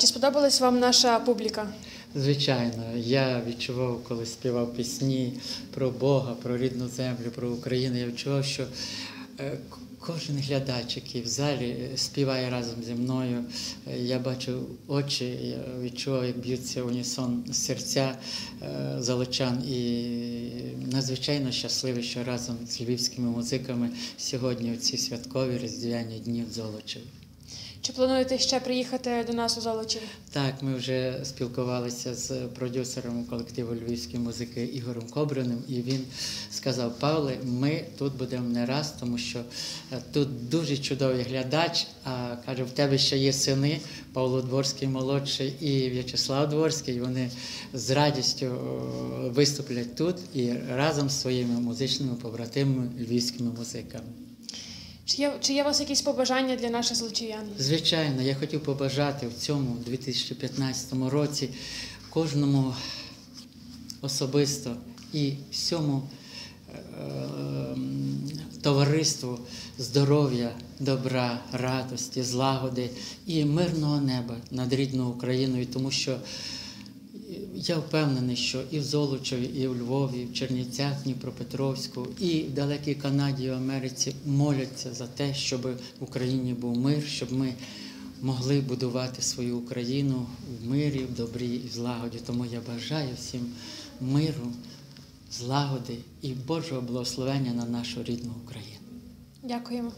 Чи сподобалась вам наша публіка? Звичайно, я відчував, коли співав пісні про Бога, про рідну землю, про Україну. Я відчував, що е, кожен глядач, який в залі е, співає разом зі мною, е, я бачу очі, я відчував, як б'ються унісон серця залучан. І надзвичайно щасливий, що разом з львівськими музиками сьогодні у ці святкові різдвяні дні в Золочеві. Чи плануєте ще приїхати до нас у Золочів? Так, ми вже спілкувалися з продюсером колективу львівської музики Ігорем Кобриним, і він сказав: Павле, ми тут будемо не раз, тому що е, тут дуже чудовий глядач. А каже, в тебе ще є сини Павло Дворський молодший і В'ячеслав Дворський. Вони з радістю виступлять тут і разом з своїми музичними побратимами львівськими музиками. Чи є, чи є у вас якісь побажання для наших золочів'ян? Звичайно, я хотів побажати в цьому 2015 році кожному особисто і всьому е, товариству здоров'я, добра, радості, злагоди і мирного неба над рідною Україною, тому що я впевнений, що і в Золочеві, і в Львові, і в Чернівцях, Дніпропетровську, і в далекій Канаді, і в Америці моляться за те, щоб в Україні був мир, щоб ми могли будувати свою Україну в мирі, в добрі і в злагоді. Тому я бажаю всім миру, злагоди і Божого благословення на нашу рідну Україну. Дякуємо.